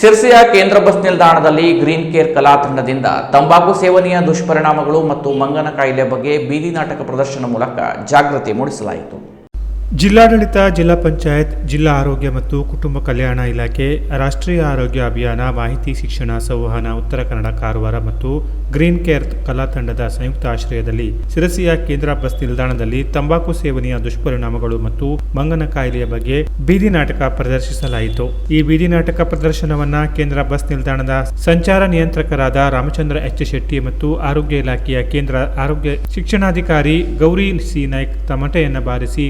ಸಿರ್ಸಿಯ ಕೇಂದ್ರ ಬಸ್ ನಿಲ್ದಾಣದಲ್ಲಿ green care ಕಲಾ ತಂಡದಿಂದ ತಂಬಾಕು ಸೇವನೆಯ ದುಷ್ಪರಿಣಾಮಗಳು ಮತ್ತು ಮಂಗನ ಕಾಯಿಲೆ ಬಗ್ಗೆ ಬೀದಿ ನಾಟಕ ಪ್ರದರ್ಶನ ಮೂಲಕ ಜಾಗೃತಿ ಮೂಡಿಸಲಾಯಿತು. ಜಿಲ್ಲಾಡಳಿತ, ಜಿಲ್ಲಾ ಪಂಚಾಯತ್, ಜಿಲ್ಲಾ ಆರೋಗ್ಯ ಮತ್ತು ಕುಟುಂಬ ಕಲ್ಯಾಣ ಇಲಾಖೆ, ರಾಷ್ಟ್ರೀಯ ಆರೋಗ್ಯ ಅಭಿಯಾನ, ಮಾಹಿತಿ, ಶಿಕ್ಷಣ, ಸಂವಹನ, ಉತ್ತರ ಕನ್ನಡ ಕಾರವಾರ ಮತ್ತು ಗ್ರೀನ್ ಕೇರ್ ಕಲಾ ತಂಡದ ಸಂಯುಕ್ತ ಆಶ್ರಯದಲ್ಲಿ ಸಿರಸಿಯ ಕೇಂದ್ರ ಬಸ್ ನಿಲ್ದಾಣದಲ್ಲಿ ತಂಬಾಕು ಸೇವನೆಯ ದುಷ್ಪರಿಣಾಮಗಳು ಮತ್ತು ಮಂಗನ ಕಾಯಿಲೆಯ ಬಗ್ಗೆ ಬೀದಿ ನಾಟಕ ಪ್ರದರ್ಶಿಸಲಾಯಿತು. ಈ ಬೀದಿ ನಾಟಕ ಪ್ರದರ್ಶನವನ್ನ ಕೇಂದ್ರ ಬಸ್ ನಿಲ್ದಾಣದ ಸಂಚಾರ ನಿಯಂತ್ರಕರಾದ ರಾಮಚಂದ್ರ ಎಚ್. ಶೆಟ್ಟಿ ಮತ್ತು ಆರೋಗ್ಯ ಇಲಾಖೆಯ ಕೇಂದ್ರ ಆರೋಗ್ಯ ಶಿಕ್ಷಣಾಧಿಕಾರಿ ಗೌರಿ ಸಿ. ನಾಯ್ಕ್ ತಮಟೆಯನ್ನು ಬಾರಿಸಿ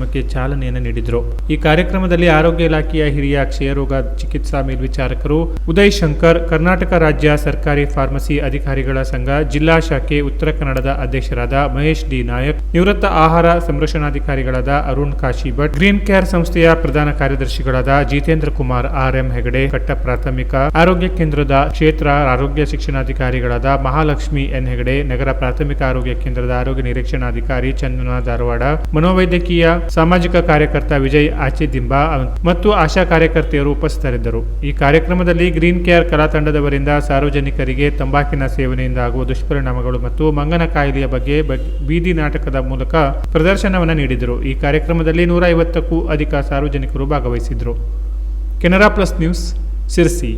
ಕಾರ್ಯಕ್ರಮಕ್ಕೆ ಚಾಲನೆಯನ್ನು ನೀಡಿದರು. ಈ ಕಾರ್ಯಕ್ರಮದಲ್ಲಿ ಆರೋಗ್ಯ ಇಲಾಖೆಯ ಹಿರಿಯ ಕ್ಷಯರೋಗ ಚಿಕಿತ್ಸಾ ಮೇಲ್ವಿಚಾರಕರು ಉದಯ್ ಶಂಕರ್, ಕರ್ನಾಟಕ ರಾಜ್ಯ ಸರ್ಕಾರಿ ಫಾರ್ಮಸಿ ಅಧಿಕಾರಿಗಳ ಸಂಘ, ಜಿಲ್ಲಾ ಶಾಖೆ ಉತ್ತರ ಕನ್ನಡದ ಅಧ್ಯಕ್ಷರಾದ ಮಹೇಶ್ ಡಿ ನಾಯಕ್, ನಿವೃತ್ತ ಆಹಾರ ಸಂರಕ್ಷಣಾಧಿಕಾರಿಗಳಾದ ಅರುಣ್ ಕಾಶಿ ಭಟ್ ಗ್ರೀನ್ ಕೇರ್ ಸಂಸ್ಥೆಯ ಪ್ರಧಾನ ಕಾರ್ಯದರ್ಶಿಗಳಾದ ಜಿತೇಂದ್ರ ಕುಮಾರ್, ಆರ್ ಎಂ ಹೆಗಡೆ, ಕಟ್ಟ ಪ್ರಾಥಮಿಕ ಆರೋಗ್ಯ ಕೇಂದ್ರದ ಕ್ಷೇತ್ರ ಆರೋಗ್ಯ ಶಿಕ್ಷಣಾಧಿಕಾರಿಗಳಾದ ಮಹಾಲಕ್ಷ್ಮಿ ಎನ್ ಹೆಗಡೆ, ನಗರ ಪ್ರಾಥಮಿಕ ಆರೋಗ್ಯ ಕೇಂದ್ರದ ಆರೋಗ್ಯ ನಿರೀಕ್ಷಣಾಧಿಕಾರಿ ಚಂದನ ಧಾರವಾಡ, ಮನೋವೈದ್ಯಕೀಯ ಸಾಮಾಜಿಕ ಕಾರ್ಯಕರ್ತ ವಿಜಯ್ ಆಚೆದಿಂಬ ಮತ್ತು ಆಶಾ ಕಾರ್ಯಕರ್ತೆಯರು ಉಪಸ್ಥಿತರಿದ್ದರು. ಈ ಕಾರ್ಯಕ್ರಮದಲ್ಲಿ ಗ್ರೀನ್ ಕೇರ್ ಕಲಾ ತಂಡದವರಿಂದ ಸಾರ್ವಜನಿಕರಿಗೆ ತಂಬಾಕಿನ ಸೇವನೆಯಿಂದ ಆಗುವ ದುಷ್ಪರಿಣಾಮಗಳು ಮತ್ತು ಮಂಗನ ಕಾಯಿಲೆಯ ಬಗ್ಗೆ ಬೀದಿ ನಾಟಕದ ಮೂಲಕ ಪ್ರದರ್ಶನವನ್ನು ನೀಡಿದರು. ಈ ಕಾರ್ಯಕ್ರಮದಲ್ಲಿ ನೂರ ಐವತ್ತಕ್ಕೂ ಅಧಿಕ ಸಾರ್ವಜನಿಕರು ಭಾಗವಹಿಸಿದ್ರು. Canara plus news, Sirsi.